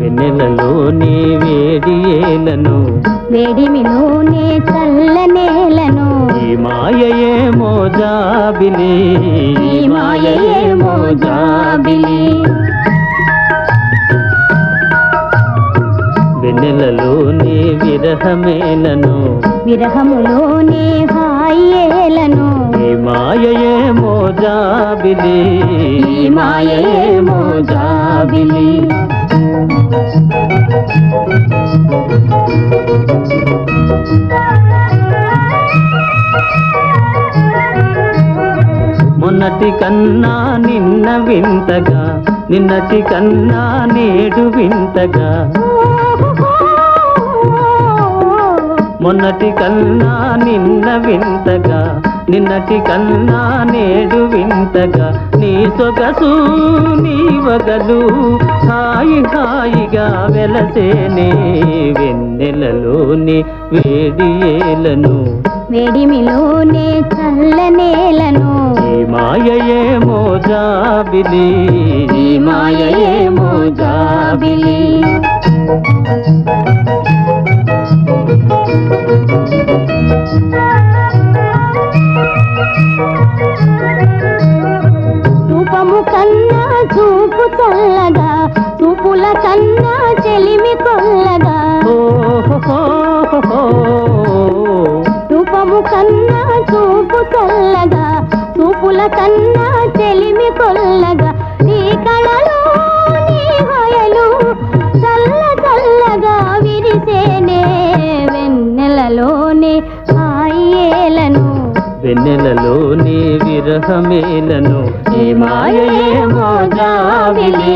వెన్నెలలోని వేడి ఏలను వేడిమి నూనె చల్ల నేలను. ఈ మాయయేమో జాబిలి వెన్నెలలోని విరహమేలను. విరహములోనే హాయేలను. ఈ మాయయేమో జాబిలి ఈ మాయేమో జాబిలి మొన్నటి కన్నా నిన్న వింతగా నిన్నటి కన్నా నేడు వింతగా. మొన్నటి కన్నా నిన్న వింతగా నిన్నటి కన్నా నేడు వింతగా నీ సొగసు నీ వగలు హాయి హాయిగా వెలసేనే వెన్నెలలోని వేడి ఏలను. వేడిమిలోనే చల్ల నేలను. ఈ మాయయేమో జాబిలి ఈ మాయేమో జాబిలి కన్నా చూపు చల్లగా చూపుల కన్నా చెలిమి కొల్లగా నీ కళలో నీ వయలు చల్ల చల్లగా విరిసేనే వెన్నెలలోనే మాయేలను వెన్నెలలోనే విరహమేలను ఏ మాయే జాబిలి.